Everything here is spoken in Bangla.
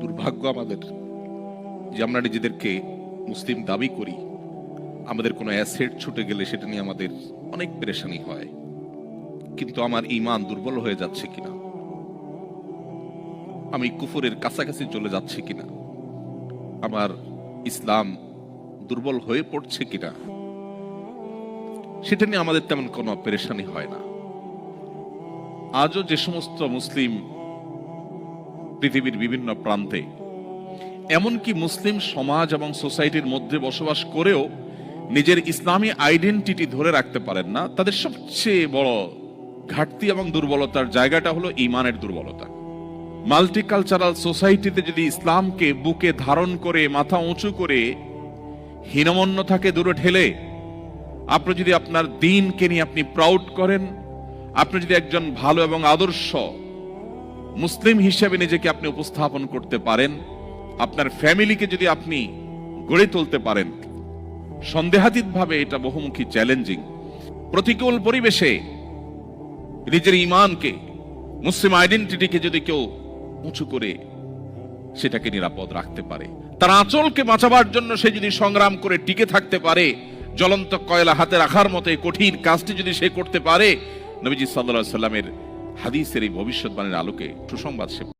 দুর্ভাগ্য আমাদের যে আমরা নিজেদেরকে মুসলিম দাবি করি। আমাদের কোনো অ্যাসেট ছুটে গেলে সেটা নিয়ে আমাদের অনেক পেরেশানি হয়। কিন্তু আমার ইমান দুর্বল হয়ে যাচ্ছে কিনা? আমি কুফুরের কাছাকাছি চলে যাচ্ছে কিনা? আমার ইসলাম দুর্বল হয়ে পড়ছে কিনা? সেটা নিয়ে আমাদের তেমন কোনো পেরেশানি হয় না। আজও যে সমস্ত মুসলিম পৃথিবীর বিভিন্ন প্রান্তে। এমনকি মুসলিম সমাজ এবং সোসাইটির মধ্যে বসবাস করেও নিজের ইসলামী আইডেন্টিটি ধরে রাখতে পারেন না। তাদের সবচেয়ে বড় ঘাটতি এবং দুর্বলতার জায়গাটা হলো ইমানের দুর্বলতা। মাল্টিকালচারাল সোসাইটিতে যদি ইসলামকে বুকে ধারণ করে, মাথা উঁচু করে, হীনমন্য থাকে দূরে ঠেলে, আপনি যদি আপনার দিনকে নিয়ে আপনি প্রাউড করেন, আপনি যদি একজন ভালো এবং আদর্শ মুসলিম হিসেবে নিজেকে আপনি উপস্থাপন করতে পারেন। আপনার ফ্যামিলিকে যদি আপনি গড়ে তুলতে পারেন সন্দেহাতীত ভাবে এটা বহুমুখী চ্যালেঞ্জিং। প্রতিকূল পরিবেশে নিজের ইমানকে মুসলিম আইডেন্টিটিকে যদি কেউ উঁচু করে, সেটাকে নিরাপদ রাখতে পারে। তার আঁচলকে বাঁচাবার জন্য সে যদি সংগ্রাম করে টিকে থাকতে পারে, জ্বলন্ত কয়লা হাতে রাখার মতো কঠিন কাজটি যদি সে করতে পারে, নবীজি সাল্লাহ সাল্লামের হাদিসের এই ভবিষ্যৎবাণীর আলোকে সুসংবাদ সে